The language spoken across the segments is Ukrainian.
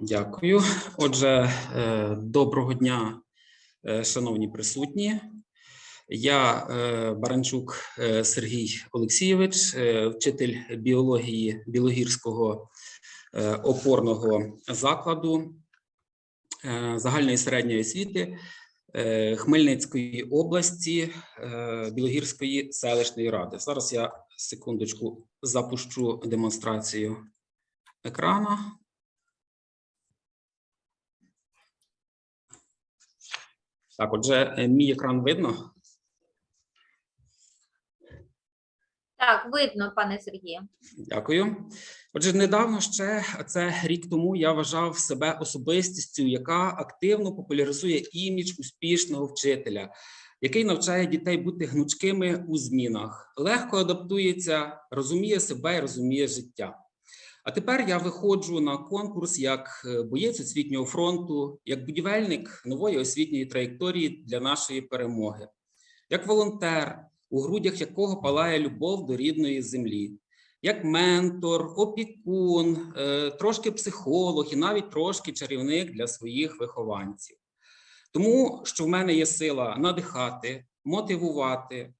Дякую. Отже, е, доброго дня, е, шановні присутні. Я е, Баранчук Сергій Олексійович, вчитель біології Білогірського опорного закладу загальної середньої освіти Хмельницької області Білогірської селищної ради. Зараз я секундочку запущу демонстрацію екрана. Так, отже, е, мій екран видно. Так, видно, пане Сергію. Дякую. Отже, недавно ще це рік тому я вважав себе особистістю, яка активно популяризує імідж успішного вчителя, який навчає дітей бути гнучкими у змінах, легко адаптується, розуміє себе і розуміє життя. А тепер я виходжу на конкурс як е, боєць освітнього фронту, як будівельник нової освітньої траєкторії для нашої перемоги, як волонтер, у грудях якого палає любов до рідної землі, як ментор, опікун, е, трошки психолог і навіть трошки чарівник для своїх вихованців. Тому що в мене є сила надихати, мотивувати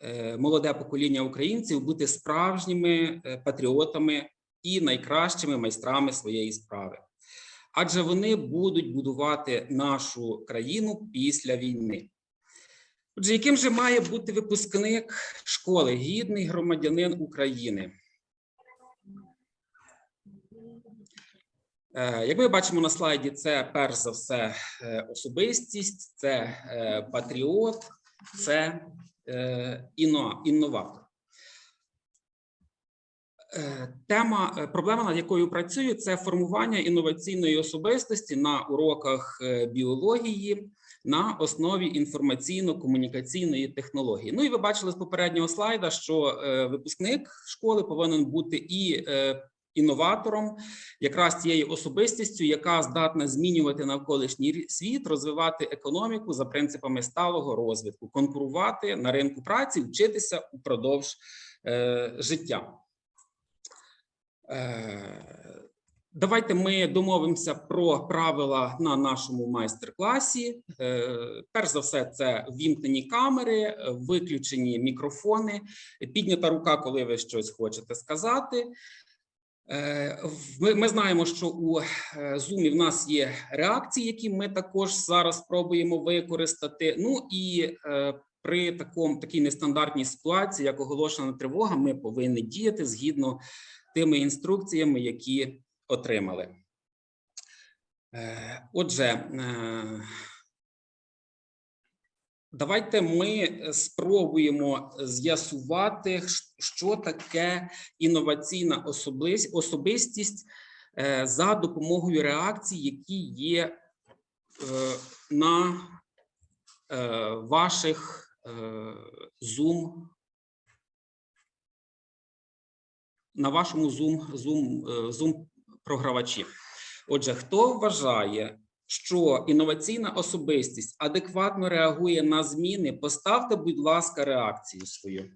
е, молоде покоління українців бути справжніми патріотами і найкращими майстрами своєї справи. Адже вони будуть будувати нашу країну після війни. Отже, яким же має бути випускник школи, гідний громадянин України? Е, Як ми бачимо на слайді, це перш за все е, особистість, це е, патріот, це інноватор. Е, Тема, е, проблема, над якою працюю, це формування інноваційної особистості на уроках е, біології на основі інформаційно-комунікаційної технології. Ну і ви бачили з попереднього слайда, що випускник школи повинен бути і інноватором, якраз тією особистістю, яка здатна змінювати навколишній світ, розвивати економіку за принципами сталого розвитку, конкурувати на ринку праці, вчитися упродовж життя. Е, Давайте ми домовимося про правила на нашому майстер-класі. Е, Перш за все, це ввімкнені камери, виключені мікрофони, піднята рука, коли ви щось хочете сказати. Е, Ми, знаємо, що у Zoom в нас є реакції, які ми також зараз спробуємо використати. Ну і при такому такій нестандартній ситуації, як оголошена тривога, ми повинні діяти згідно тими інструкціями, які отримали. Е, Отже, е, давайте ми спробуємо з'ясувати, що таке інноваційна особистість е, за допомогою реакцій, які є на ваших Zoom на вашому Zoom, Zoom, е, Zoom програвачі. Отже, хто вважає, що інноваційна особистість адекватно реагує на зміни, поставте, будь ласка, реакцію свою.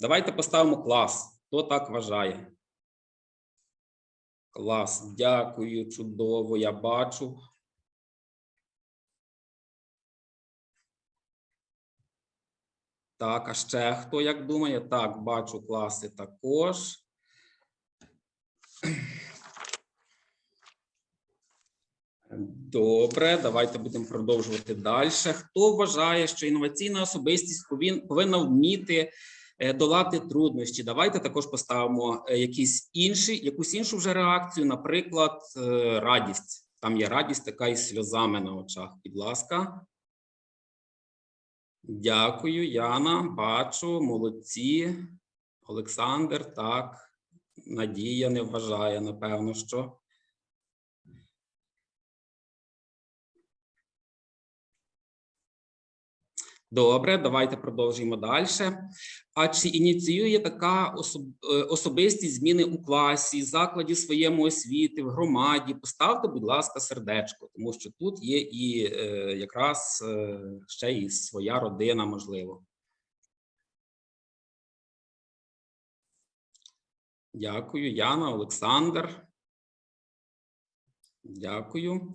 Давайте поставимо клас. Хто так вважає? Клас, дякую, чудово, я бачу. Так, а ще хто як думає? Так, бачу класи також. Добре, давайте будемо продовжувати далі. Хто вважає, що інноваційна особистість повин- повинна вміти е, долати труднощі? Давайте також поставимо е, якісь інші, якусь іншу вже реакцію, наприклад, е, радість. Там є радість, така із сльозами на очах. Будь ласка. Дякую, Яна. Бачу, молодці. Олександр, так. Надія не вважає, напевно, що. Добре, давайте продовжуємо далі. А чи ініціює така особ- е, особистість зміни у класі, закладі своєму освіти, в громаді? Поставте, будь ласка, сердечко, тому що тут є і е, якраз е, ще і своя родина, можливо. Дякую, Яна, Олександр. Дякую.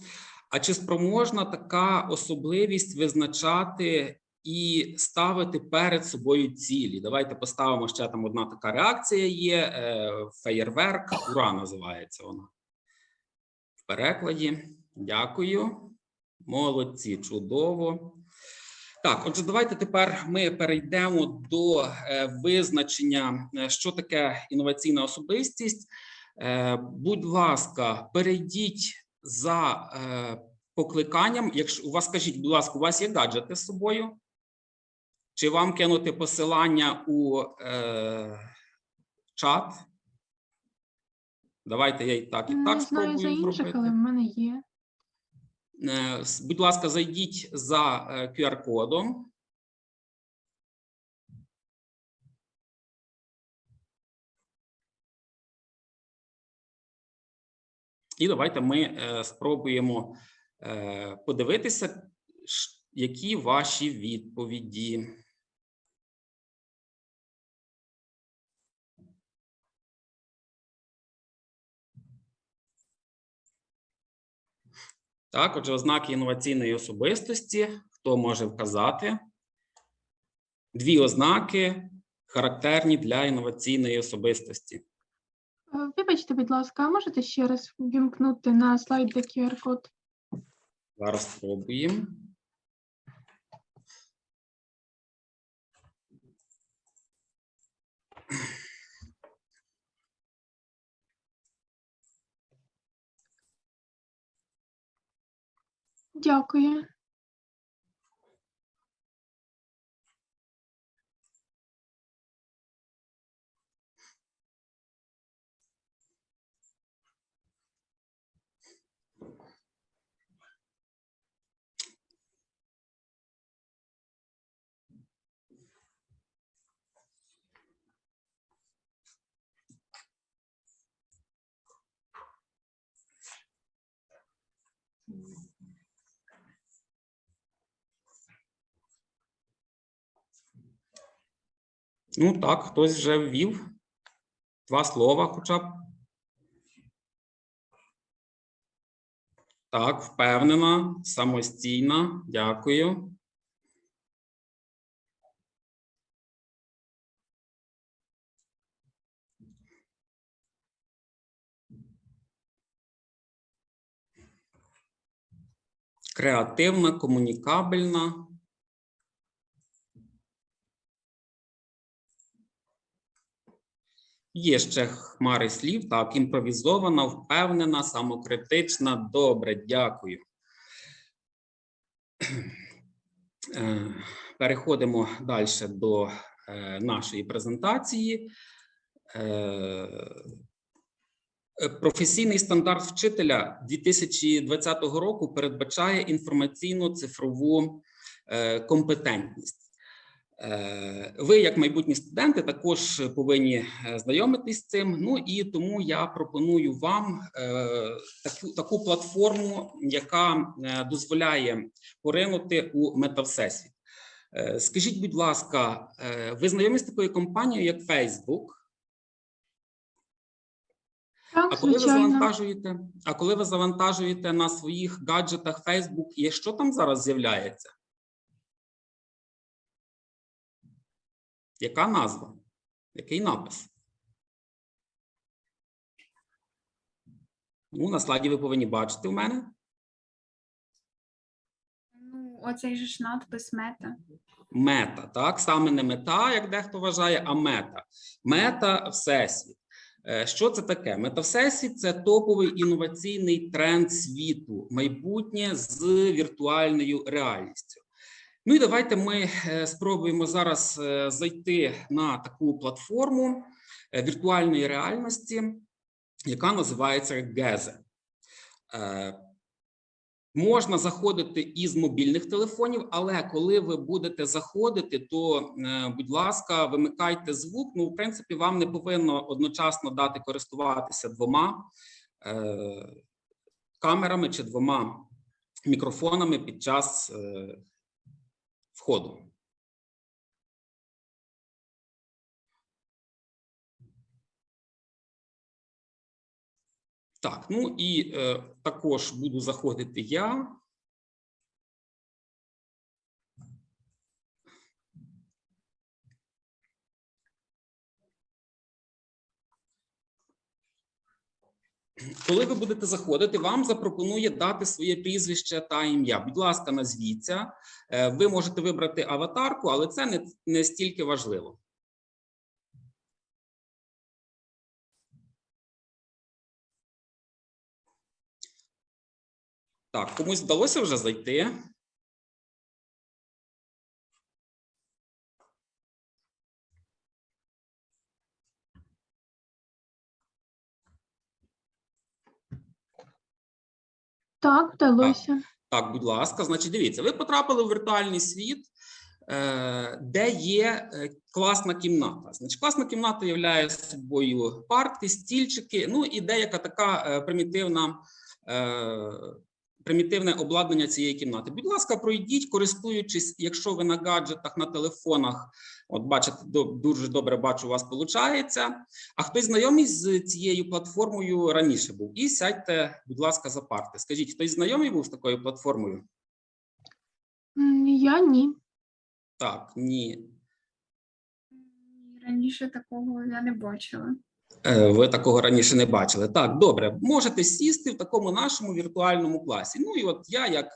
А чи спроможна така особливість визначати і ставити перед собою цілі? Давайте поставимо ще там одна така реакція є. е, Феєрверк, ура називається вона. В перекладі. Дякую. Молодці, чудово. Так, отже, давайте тепер ми перейдемо до е, визначення, е, що таке інноваційна особистість. Будь ласка, перейдіть за покликанням. Якщо у вас скажіть, будь ласка, у вас є гаджети з собою? Чи вам кинути посилання у е, чат? Давайте я і так, і Не так знаю за інших, зробити. але в мене є. Е, с- Будь ласка, зайдіть за е, QR-кодом. І давайте ми е, спробуємо е, подивитися, ш- які ваші відповіді. Так, отже, ознаки інноваційної особистості. Хто може вказати? Дві ознаки характерні для інноваційної особистості. Е, Вибачте, будь ласка, а можете ще раз вімкнути на слайд QR-код? Зараз спробуємо. Дякую. Ну так, хтось вже ввів. Два слова хоча б. Так, впевнена, самостійна. Дякую. Креативна, комунікабельна. Є ще хмари слів, так, імпровізована, впевнена, самокритична. Добре, дякую. Е, Переходимо далі до е, нашої презентації. Е, Професійний стандарт вчителя 2020 року передбачає інформаційно-цифрову компетентність. Е, Ви, як майбутні студенти, також повинні е, знайомитись з цим. Ну і тому я пропоную вам е, таку, таку платформу, яка дозволяє поринути у метавсесвіт. Скажіть, будь ласка, ви знайомі з такою компанією, як Facebook? Так, А коли ви завантажуєте, а коли ви завантажуєте на своїх гаджетах Facebook, є що там зараз з'являється? Яка назва? Який напис? Ну, на слайді ви повинні бачити у мене. Ну, оцей же ж надпис мета. Мета, так? Саме не мета, як дехто вважає, а мета. Мета всесвіт. Е, Що це таке? Мета всесвіт це топовий інноваційний тренд світу, майбутнє з віртуальною реальністю. Ну і давайте ми е, спробуємо зараз е, зайти на таку платформу е, віртуальної реальності, яка називається. Е, Можна заходити із мобільних телефонів, але коли ви будете заходити, то, будь ласка, вимикайте звук. Ну, в принципі, вам не повинно одночасно дати користуватися двома камерами чи двома мікрофонами під час входу. Так, ну і е, також буду заходити я. Коли ви будете заходити, вам запропонує дати своє прізвище та ім'я. Будь ласка, назвіться. Е, Ви можете вибрати аватарку, але це не, не стільки важливо. Так, комусь вдалося вже зайти. Так, вдалося. Так, будь ласка, значить, дивіться, ви потрапили в віртуальний світ, е, де є е, класна кімната. Значить, класна кімната являє собою партки, стільчики, ну і деяка така е, примітивна. Примітивне обладнання цієї кімнати. Будь ласка, пройдіть, користуючись, якщо ви на гаджетах, на телефонах, от бачите, дуже добре бачу, у вас виходить. А хтось знайомий з цією платформою раніше був? І сядьте, будь ласка, за парти. Скажіть, хтось знайомий був з такою платформою? Я ні. Так, ні. Раніше такого я не бачила. Е, Ви такого раніше не бачили. Так, добре, можете сісти в такому нашому віртуальному класі. Ну і от я, як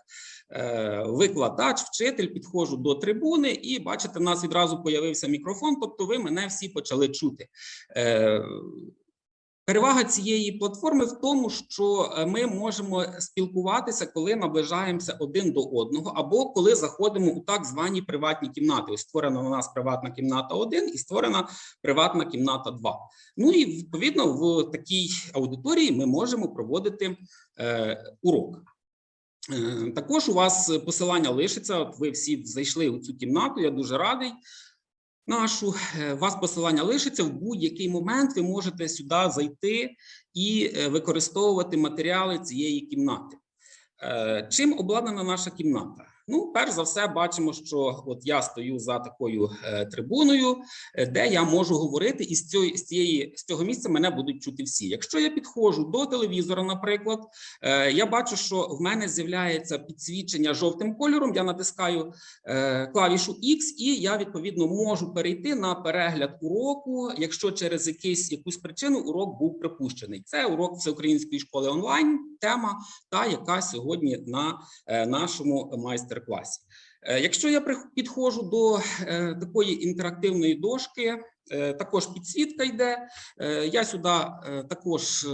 е, викладач, вчитель, підходжу до трибуни, і бачите, в нас відразу появився мікрофон, тобто ви мене всі почали чути. Перевага цієї платформи в тому, що е, ми можемо спілкуватися, коли наближаємося один до одного, або коли заходимо у так звані приватні кімнати. Ось створена у нас приватна кімната 1 і створена приватна кімната 2. Ну і відповідно в такій аудиторії ми можемо проводити е, урок. Е, Також у вас посилання лишиться. От ви всі зайшли у цю кімнату. Я дуже радий. Нашу Е, у вас посилання лишиться в будь-який момент. Ви можете сюди зайти і е, використовувати матеріали цієї кімнати. Е, Чим обладнана наша кімната? Ну, перш за все, бачимо, що от я стою за такою е, трибуною, е, де я можу говорити, і з цієї з цієї з цього місця мене будуть чути всі. Якщо я підходжу до телевізора, наприклад, е, я бачу, що в мене з'являється підсвічення жовтим кольором. Я натискаю клавішу X, і я відповідно можу перейти на перегляд уроку, якщо через якийсь якусь причину урок був припущений. Це урок всеукраїнської школи онлайн, тема та яка сьогодні на нашому майстер-класі. Е, Якщо я підходжу до е, такої інтерактивної дошки, е, також підсвітка йде. Я сюди також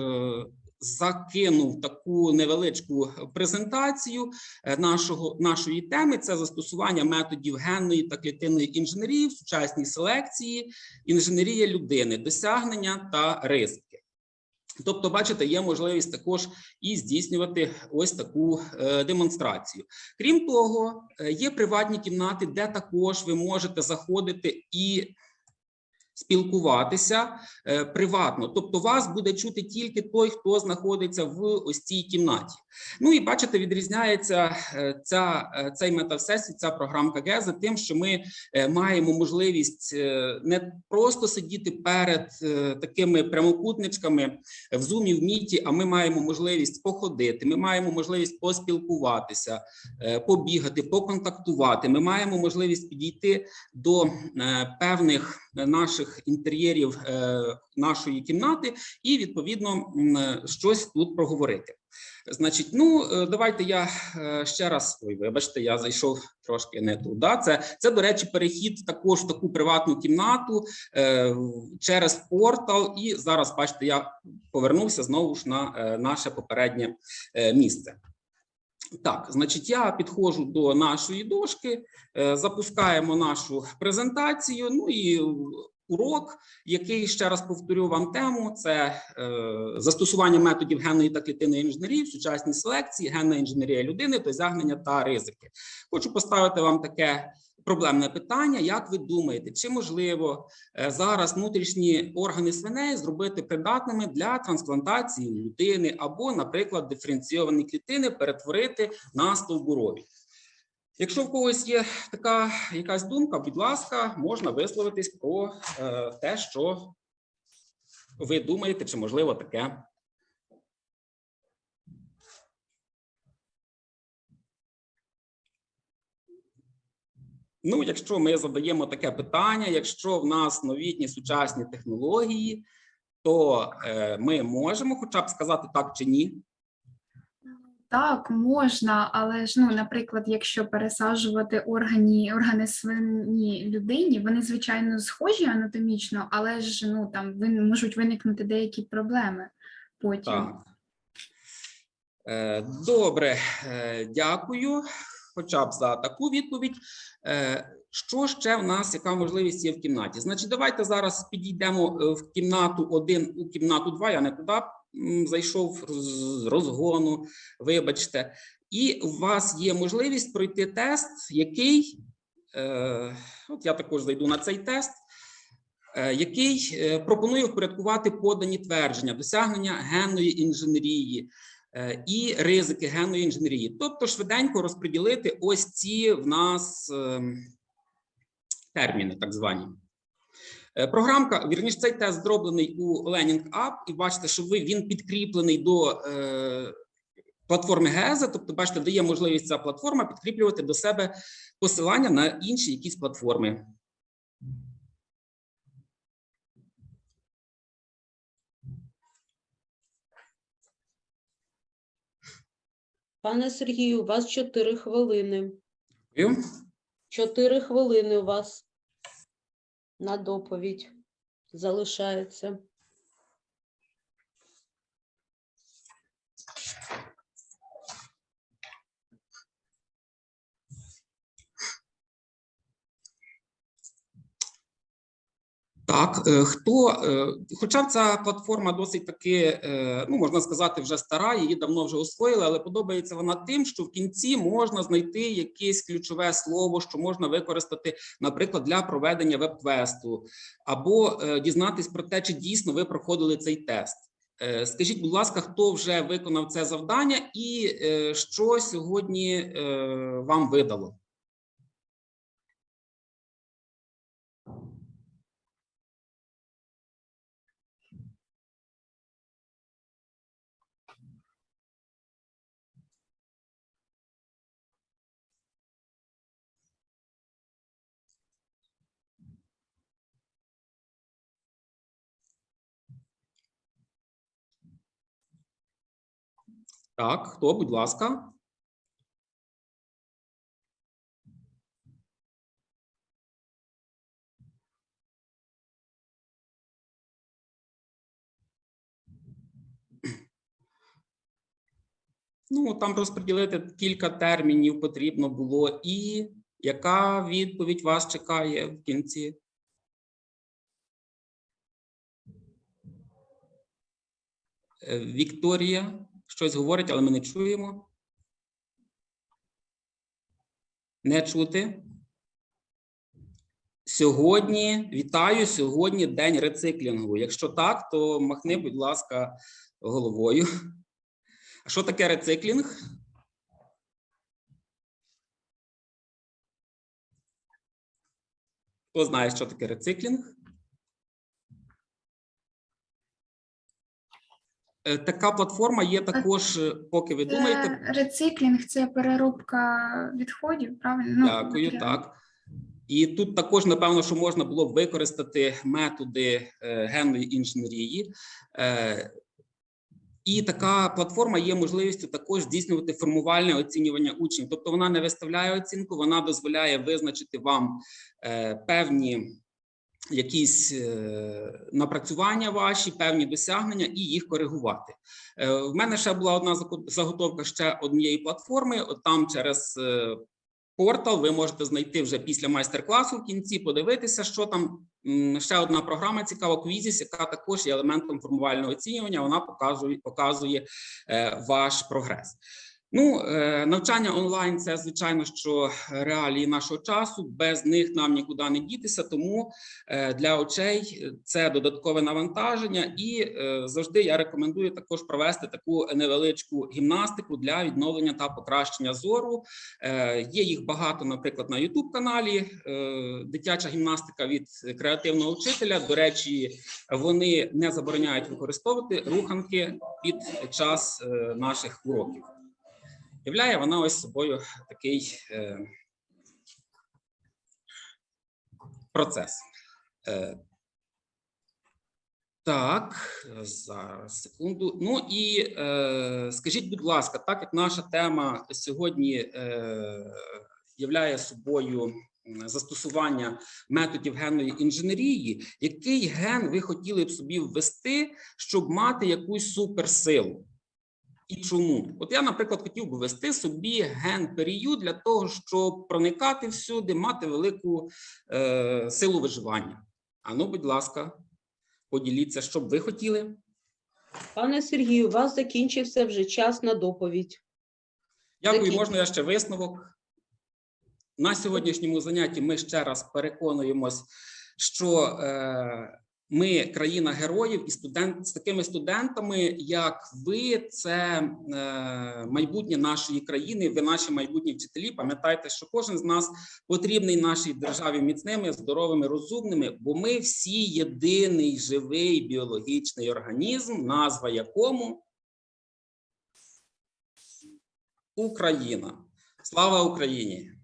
закинув таку невеличку презентацію нашого нашої теми. Це застосування методів генної та клітинної інженерії в сучасній селекції, інженерія людини, досягнення та ризики. Тобто, бачите, є можливість також і здійснювати ось таку е, демонстрацію. Крім того, е, є приватні кімнати, де також ви можете заходити і спілкуватися е, приватно. Тобто, вас буде чути тільки той, хто знаходиться в ось цій кімнаті. Ну і бачите, відрізняється е, ця, е, цей метавсесвіт, ця програмка Геза тим, що ми е, маємо можливість не просто сидіти перед такими прямокутничками в зумі, в міті, а ми маємо можливість походити, ми маємо можливість поспілкуватися, побігати, поконтактувати. Ми маємо можливість підійти до певних е, наших інтер'єрів е, нашої кімнати і відповідно е, щось тут проговорити. Значить, ну е, давайте я ще раз. Ой, вибачте, я зайшов трошки не туди. Це, це до речі, перехід також в таку приватну кімнату через портал. І зараз, бачите, я повернувся знову ж на наше попереднє місце. Так, значить, я підходжу до нашої дошки, запускаємо нашу презентацію. Ну і урок, який ще раз повторю вам тему, це е, застосування методів генної та клітинної інженерії в сучасній селекції, генна інженерія людини, досягнення та ризики. Хочу поставити вам таке проблемне питання. Як ви думаєте, чи можливо е, зараз внутрішні органи свиней зробити придатними для трансплантації людини або, наприклад, диференційовані клітини перетворити на стовбурові? Якщо в когось є така якась думка, будь ласка, можна висловитись про е, те, що ви думаєте, чи можливо таке. Ну, якщо ми задаємо таке питання, якщо в нас новітні сучасні технології, то е, ми можемо хоча б сказати так чи ні. Так, можна, але ж, ну, наприклад, якщо пересаджувати органі, органи свині людині, вони, звичайно, схожі анатомічно, але ж ну, там вин, можуть виникнути деякі проблеми потім. Так. Е, Добре, е, дякую. Хоча б за таку відповідь. Е, Що ще в нас, яка можливість є в кімнаті? Значить, давайте зараз підійдемо в кімнату 1, у кімнату 2. Я не туди зайшов з розгону, вибачте. І у вас є можливість пройти тест, який е, от я також зайду на цей тест е, який е, пропонує впорядкувати подані твердження, досягнення генної інженерії е, і ризики генної інженерії, тобто швиденько розподілити ось ці в нас ем, терміни, так звані. Е, Програмка, вірніше, цей тест зроблений у Learning App, і бачите, що ви він підкріплений до е, платформи ГЕЗа, тобто, бачите, дає можливість ця платформа підкріплювати до себе посилання на інші якісь платформи. Пане Сергію, у вас 4 хвилини. Дякую. 4 хвилини у вас на доповідь залишається. Так, е, хто, е, хоча ця платформа досить таки, е, ну можна сказати, вже стара, її давно вже освоїли, але подобається вона тим, що в кінці можна знайти якесь ключове слово, що можна використати, наприклад, для проведення веб-квесту, або дізнатись про те, чи дійсно ви проходили цей тест. Скажіть, будь ласка, хто вже виконав це завдання, і що сьогодні вам видало? Так, хто, будь ласка? Ну, там розподілити кілька термінів потрібно було. І яка відповідь вас чекає в кінці? Е, Вікторія щось говорить, але ми не чуємо. Не чути. Сьогодні вітаю. Сьогодні день рециклінгу. Якщо так, то махни, будь ласка, головою. А що таке рециклінг? Хто знає, що таке рециклінг? Така платформа є також, е, поки ви думаєте. Рециклінг це переробка відходів, правильно? Ну, Дякую, матеріалів. так. І тут також, напевно, що можна було б використати методи е, генної інженерії. Е, і така платформа є можливістю також здійснювати формувальне оцінювання учнів. Тобто вона не виставляє оцінку, вона дозволяє визначити вам е, певні якісь е, напрацювання ваші, певні досягнення і їх коригувати. Е, В мене ще була одна заготовка ще однієї платформи. От там через е, портал ви можете знайти вже після майстер-класу в кінці, подивитися, що там. Ще одна програма цікава Quizzes, яка також є елементом формувального оцінювання. Вона показує, показує ваш прогрес. Ну, е, навчання онлайн це звичайно, що реалії нашого часу. Без них нам нікуди не дітися. Тому е, для очей це додаткове навантаження, і е, завжди я рекомендую також провести таку невеличку гімнастику для відновлення та покращення зору. Є їх багато, наприклад, на youtube каналі. Дитяча гімнастика від креативного вчителя. До речі, вони не забороняють використовувати руханки під час наших уроків. Являє вона ось собою такий е, процес. Е, Так, зараз секунду. Ну і е, скажіть, будь ласка, так як наша тема сьогодні е, являє собою застосування методів генної інженерії, який ген ви хотіли б собі ввести, щоб мати якусь суперсилу? І чому? От я, наприклад, хотів би ввести собі ген перію для того, щоб проникати всюди, мати велику е, силу виживання. А ну, будь ласка, поділіться, що б ви хотіли. Пане Сергію, у вас закінчився вже час на доповідь. Дякую, можна я ще висновок. На сьогоднішньому занятті ми ще раз переконуємось, що е, ми країна героїв, і студент з такими студентами, як ви, це е, майбутнє нашої країни. Ви наші майбутні вчителі. Пам'ятайте, що кожен з нас потрібний нашій державі міцними, здоровими, розумними, бо ми всі єдиний живий біологічний організм, назва якому Україна. Слава Україні!